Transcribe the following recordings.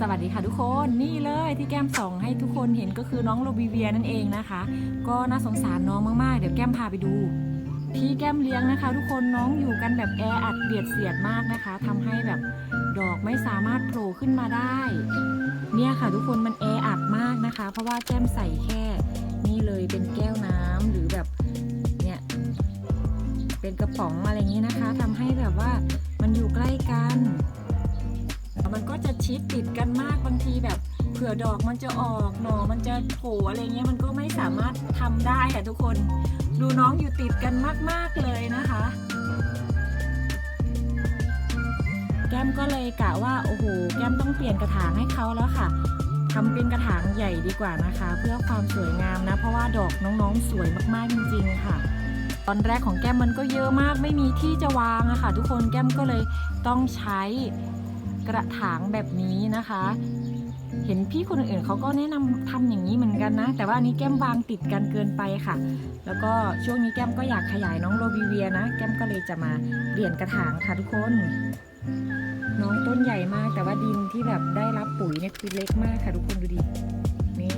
สวัสดีค่ะทุกคนนี่เลยที่แก้มส่องให้ทุกคนเห็นก็คือน้องโรบิเวียนั่นเองนะคะ ก็น่าสงสารน้องมากๆ เดี๋ยวแก้มพาไปดู ที่แก้มเลี้ยงนะคะ ทุกคนน้องอยู่กันแบบแออัดเบียดเสียดมากนะคะทำให้แบบดอกไม่สามารถโผล่ขึ้นมาได้ เนี่ยค่ะทุกคนมันแออัดมากนะคะ เพราะว่าแก้มใส่แค่นี่เลยเป็นแก้วน้ำหรือแบบเนี่ยเป็นกระป๋องอะไรอย่างนี้นะคะทำให้แบบว่ามันอยู่ใกล้กัน มันก็จะชิดติดกันมากบางทีแบบ เผื่อดอกมันจะออกหน่อมันจะโผล่อะไรเงี้ยมันก็ไม่สามารถทำได้ค่ะทุกคนดูน้องอยู่ติดกันมาก ๆ เลยนะคะ แก้มก็เลยกะว่าโอ้โหแก้มต้องเปลี่ยนกระถางให้เขาแล้วค่ะทำเป็นกระถางใหญ่ดีกว่านะคะ เพื่อความสวยงามนะ เพราะว่าดอกน้องๆสวยมากๆจริง ๆ ค่ะ ตอนแรกของแก้มมันก็เยอะมากไม่มีที่จะวางอะค่ะ ทุกคนแก้มก็เลยต้องใช้ กระถางแบบนี้นะคะ เห็นพี่คนอื่นเขาก็แนะนำทำอย่างนี้เหมือนกันนะ แต่ว่าอันนี้แก้มวางติดกันเกินไปค่ะ แล้วก็ช่วงนี้แก้มก็อยากขยายน้องโรบิเวียนะ แก้มก็เลยจะมาเปลี่ยนกระถางค่ะทุกคน น้องต้นใหญ่มาก แต่ว่าดินที่แบบได้รับปุ๋ยเนี่ยคือเล็กมากค่ะทุกคนดูดิ นี่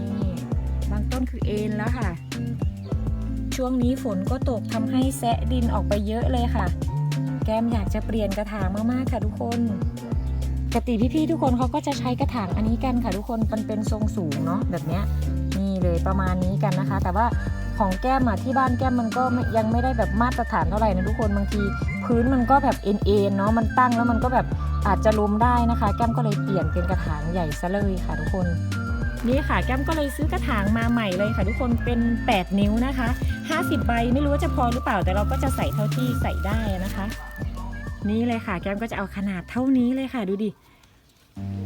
บางต้นคือเอ็นแล้วค่ะ ช่วงนี้ฝนก็ตกทำให้แซะดินออกไปเยอะเลยค่ะแก้มอยากจะเปลี่ยนกระถางมาก ๆ ค่ะทุกคน ปกติพี่ๆทุกคนเขาก็จะใช้กระถางอันนี้กันค่ะทุกคนมันเป็นทรงสูงเนาะแบบเนี้ยนี่เลยประมาณนี้กันนะคะ แต่ว่าของแก้มอะที่บ้านแก้มมันก็ยังไม่ได้แบบมาตรฐานเท่าไหร่นะทุกคนบางที พื้นมันก็แบบเอ็นเอ็นเนาะมันตั้งแล้วมันก็แบบอาจจะล้มได้นะคะ แก้มก็เลยเปลี่ยนเป็นกระถางใหญ่ซะเลยค่ะทุกคนนี่ค่ะแก้มก็เลยซื้อกระถางมาใหม่เลยค่ะ ทุกคนเป็น 8 นิ้วนะคะ 50 ใบไม่รู้ว่าจะพอหรือเปล่าแต่เราก็จะใส่เท่าที่ใส่ได้นะคะ นี่เลยค่ะ แก้มก็จะเอาขนาดเท่านี้เลยค่ะ ดูดิ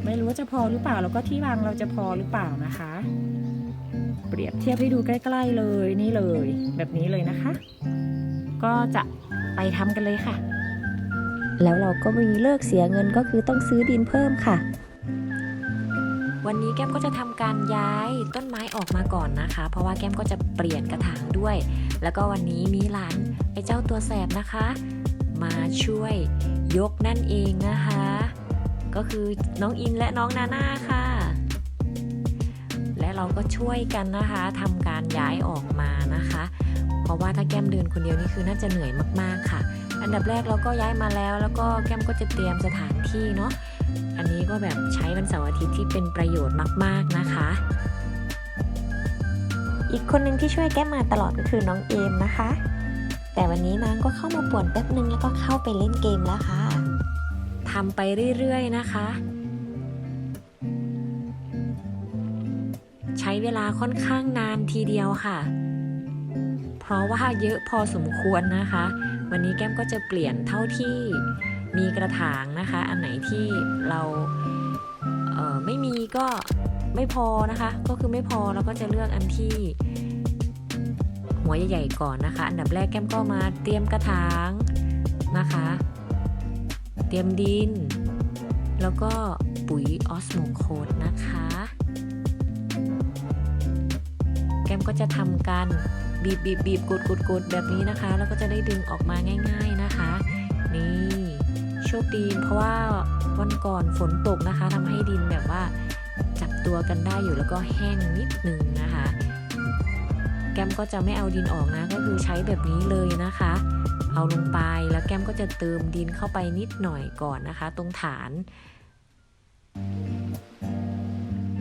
ไม่รู้ว่าจะพอหรือเปล่า แล้วก็ที่วางเราจะพอหรือเปล่านะคะ เปรียบเทียบให้ดูใกล้ๆเลยนี่เลย แบบนี้เลยนะคะ ก็จะไปทำกันเลยค่ะ แล้วเราก็มีเลิกเสียเงินก็คือต้องซื้อดินเพิ่มค่ะ วันนี้แก้มก็จะทำการย้ายต้นไม้ออกมาก่อนนะคะ เพราะว่าแก้มก็จะเปลี่ยนกระถางด้วย แล้วก็วันนี้มีหลานไอ้เจ้าตัวแสบนะคะ มาช่วยยกนั่นเองนะคะ ก็คือน้องอินและน้องนาน่าค่ะ และเราก็ช่วยกันนะคะทำการย้ายออกมานะคะ เพราะว่าถ้าแก้มเดินคนเดียวนี่คือน่าจะเหนื่อยมากๆค่ะ อันดับแรกเราก็ย้ายมาแล้ว แล้วก็แก้มก็จะเตรียมสถานที่เนาะอันนี้ก็แบบใช้วันเสาร์อาทิตย์ที่เป็นประโยชน์มาก ๆนะคะอีกคนหนึ่งที่ช่วยแก้มมาตลอดก็คือน้องเอมนะคะ แต่วันนี้นางก็เข้ามาป่วนแป๊บนึงแล้วก็เข้าไปเล่นเกมแล้วค่ะทำไปเรื่อยๆนะคะ ใช้เวลาค่อนข้างนานทีเดียวค่ะ เพราะว่าเยอะพอสมควรนะคะ วันนี้แก้มก็จะเปลี่ยนเท่าที่มีกระถางนะคะ อันไหนที่เราเไม่มีก็ไม่พอนะคะ ก็คือไม่พอเราก็จะเลือกอันที่ วใหญ่ๆก่อนนะคะ อันดับแรกแก้มก็มาเตรียมกระถางนะคะ เตรียมดิน แล้วก็ปุ๋ยออสโมโคดนะคะ แก้มก็จะทำการบีบบีบบีบกดกดกดแบบนี้นะคะ แล้วก็จะได้ดึงออกมาง่าย ๆนะคะ นี่โชคดีเพราะว่าวันก่อนฝนตกนะคะทำให้ดินแบบว่าจับตัวกันได้อยู่แล้วก็แห้งนิดนึงนะคะ แก้มก็จะไม่เอาดินออกนะ ก็คือใช้แบบนี้เลยนะคะ เอาลงไปแล้วแก้มก็จะเติมดินเข้าไปนิดหน่อยก่อนนะคะ ตรงฐาน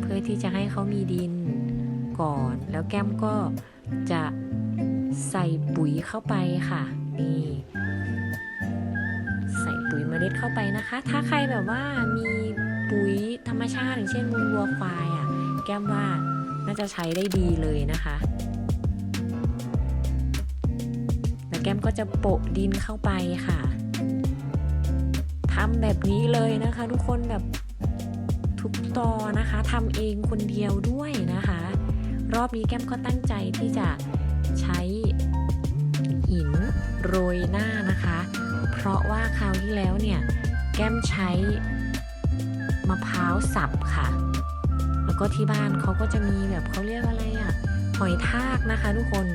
เพื่อที่จะให้เขามีดินก่อน แล้วแก้มก็จะใส่ปุ๋ยเข้าไปค่ะนี่ใส่ปุ๋ยเมล็ดเข้าไปนะคะ ถ้าใครแบบว่ามีปุ๋ยธรรมชาติอย่างเช่นมูลวัวควายอะ แก้มว่าน่าจะใช้ได้ดีเลยนะคะ แก้มก็จะโปะดินเข้าไปค่ะทำแบบนี้เลยนะคะ ทุกคนแบบทุกตอนะคะทำเองคนเดียวด้วยนะคะ รอบนี้แก้มก็ตั้งใจที่จะใช้หินโรยหน้านะคะ เพราะว่าคราวที่แล้วเนี่ยแก้มใช้มะพร้าวสับค่ะ แล้วก็ที่บ้านเขาก็จะมีแบบเขาเรียกอะไรอะ่ะหอยทากนะคะทุกคน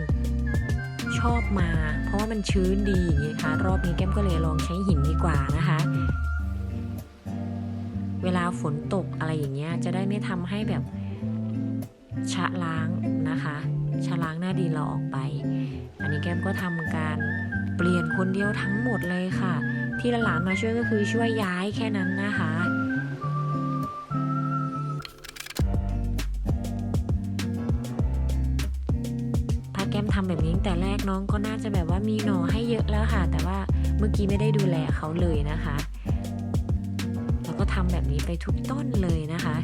ชอบมา เพราะว่ามันชื้นดีอย่างนี้ค่ะ รอบนี้แก้มก็เลยลองใช้หินดีกว่านะคะ เวลาฝนตกอะไรอย่างเงี้ยจะได้ไม่ทำให้แบบชะล้างนะคะชะล้างหน้าดินเราออกไป อันนี้แก้มก็ทำการเปลี่ยนคนเดียวทั้งหมดเลยค่ะ ที่หลานมาช่วยก็คือช่วยย้ายแค่นั้นนะคะ ถ้าแก้มทำแบบนี้ตั้งแต่แรกน้องก็น่าจะแบบว่ามีหน่อให้เยอะแล้วค่ะ แต่ว่าเมื่อกี้ไม่ได้ดูแลเขาเลยนะคะแล้วก็ทำแบบนี้ไปทุกต้นเลยนะคะ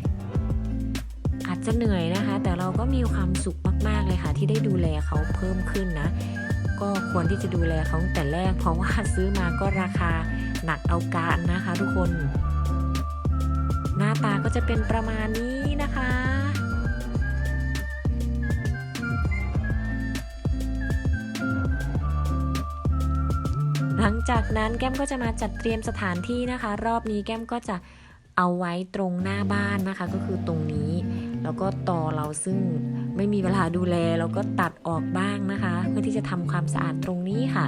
อาจจะเหนื่อยนะคะ แต่เราก็มีความสุขมากๆเลยค่ะ ที่ได้ดูแลเขาเพิ่มขึ้นนะ ก็ควรที่จะดูแลเขาแต่แรก เพราะว่าซื้อมาก็ราคาหนักเอาการนะคะ ทุกคน หน้าตาก็จะเป็นประมาณนี้นะคะ หลังจากนั้นแก้มก็จะมาจัดเตรียมสถานที่นะคะ รอบนี้แก้มก็จะเอาไว้ตรงหน้าบ้านนะคะ ก็คือตรงนี้ แล้วก็ต่อเราซึ่งไม่มีเวลาดูแลเราก็ตัดออกบ้างนะคะ เพื่อที่จะทำความสะอาดตรงนี้ค่ะ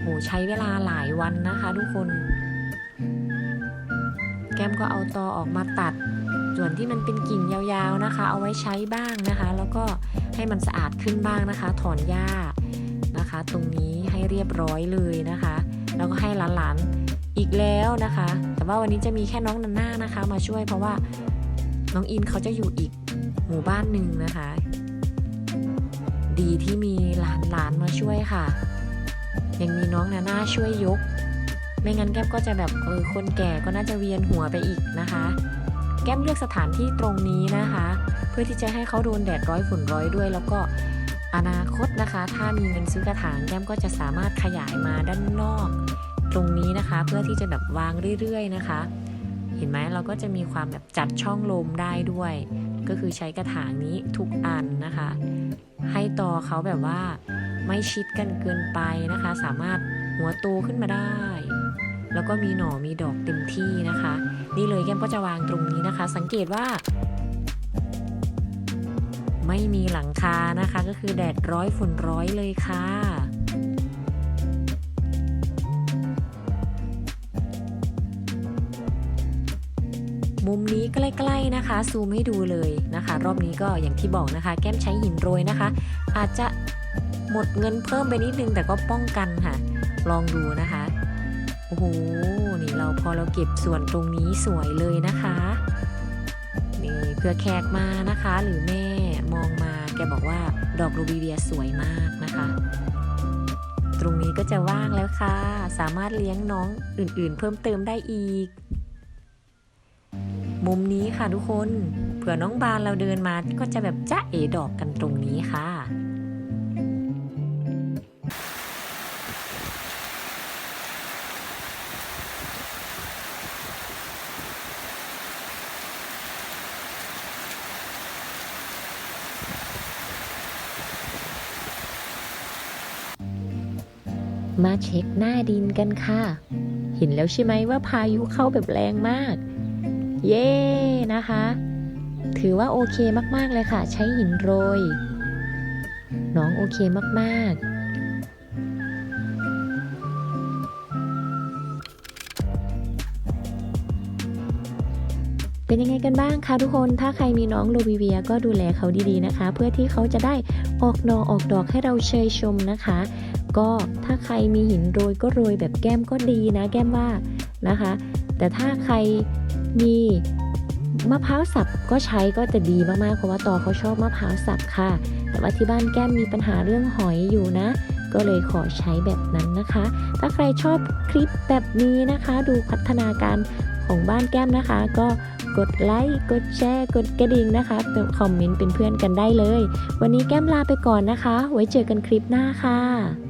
โหใช้เวลาหลายวันนะคะ ทุกคน แก้มก็เอาตอออกมาตัด ส่วนที่มันเป็นกิ่งยาวๆนะคะ เอาไว้ใช้บ้างนะคะ แล้วก็ให้มันสะอาดขึ้นบ้างนะคะ ถอนหญ้า ตรงนี้ให้เรียบร้อยเลยนะคะ แล้วก็ให้หลานๆอีกแล้วนะคะ แต่ว่าวันนี้จะมีแค่น้องนันน่านะคะ มาช่วยเพราะว่าน้องอินเขาจะอยู่อีกหมู่บ้านหนึ่งนะคะ ดีที่มีหลานๆมาช่วยค่ะ ยังมีน้องนาน่าช่วยยก ไม่งั้นแก้มก็จะแบบเออคนแก่ก็น่าจะเวียนหัวไปอีกนะคะ แก้มเลือกสถานที่ตรงนี้นะคะ เพื่อที่จะให้เขาโดนแดดร้อยฝุ่นร้อยด้วยแล้วก็ อนาคตนะคะ ถ้ามีเงินซื้อกระถางแก้มก็จะสามารถขยายมาด้านนอก ตรงนี้นะคะ เพื่อที่จะแบบวางเรื่อยๆนะคะ เห็นไหมเราก็จะมีความแบบจัดช่องลมได้ด้วย ก็คือใช้กระถางนี้ทุกอันนะคะ ให้ตอเขาแบบว่าไม่ชิดกันเกินไปนะคะ สามารถหัวโตขึ้นมาได้ แล้วก็มีหน่อมีดอกเต็มที่นะคะ นี่เลยแก้มก็จะวางตรงนี้นะคะ สังเกตว่า ไม่มีหลังคานะคะ ก็คือแดดร้อยฝุ่นร้อยเลยค่ะมุมนี้ใกล้ๆนะคะ ซูมให้ดูเลยนะคะ รอบนี้ก็อย่างที่บอกนะคะ แก้มใช้หินโรยนะคะ อาจจะหมดเงินเพิ่มไปนิดนึงแต่ก็ป้องกันค่ะ ลองดูนะคะโอ้โหนี่เราพอเราเก็บส่วนตรงนี้สวยเลยนะคะ นี่เพื่อแขกมานะคะหรือแม่ มองมา แกบอกว่าดอกโรบิเวียสวยมากนะคะ ตรงนี้ก็จะว่างแล้วค่ะ สามารถเลี้ยงน้องอื่นๆ เพิ่มเติมได้อีก มุมนี้ค่ะทุกคน เผื่อน้องบานเราเดินมาก็จะแบบจ้าเอดอกกันตรงนี้ค่ะ มาเช็คหน้าดินกันค่ะ เห็นแล้วใช่ไหมว่าพายุเข้าแบบแรงมาก เย้นะคะ ถือว่าโอเคมากๆเลยค่ะ ใช้หินโรย น้องโอเคมากๆเป็นยังไงกันบ้างคะทุกคน ถ้าใครมีน้องโลบิเวียก็ดูแลเขาดีๆนะคะ เพื่อที่เขาจะได้ออกนอออกดอกให้เราเชยชมนะคะ ก็ถ้าใครมีหินโรยก็โรยแบบแก้มก็ดีนะ แก้มว่านะคะ แต่ถ้าใครมีมะพร้าวสับก็ใช้ก็จะดีมากๆ เพราะว่าตอเขาชอบมะพร้าวสับค่ะ แต่ว่าที่บ้านแก้มมีปัญหาเรื่องหอยอยู่นะ ก็เลยขอใช้แบบนั้นนะคะ ถ้าใครชอบคลิปแบบนี้นะคะ ดูพัฒนาการของบ้านแก้มนะคะ ก็กดไลค์ กดแชร์ กดกระดิ่งนะคะคอมเมนต์เป็นเพื่อนกันได้เลย วันนี้แก้มลาไปก่อนนะคะ ไว้เจอกันคลิปหน้าค่ะ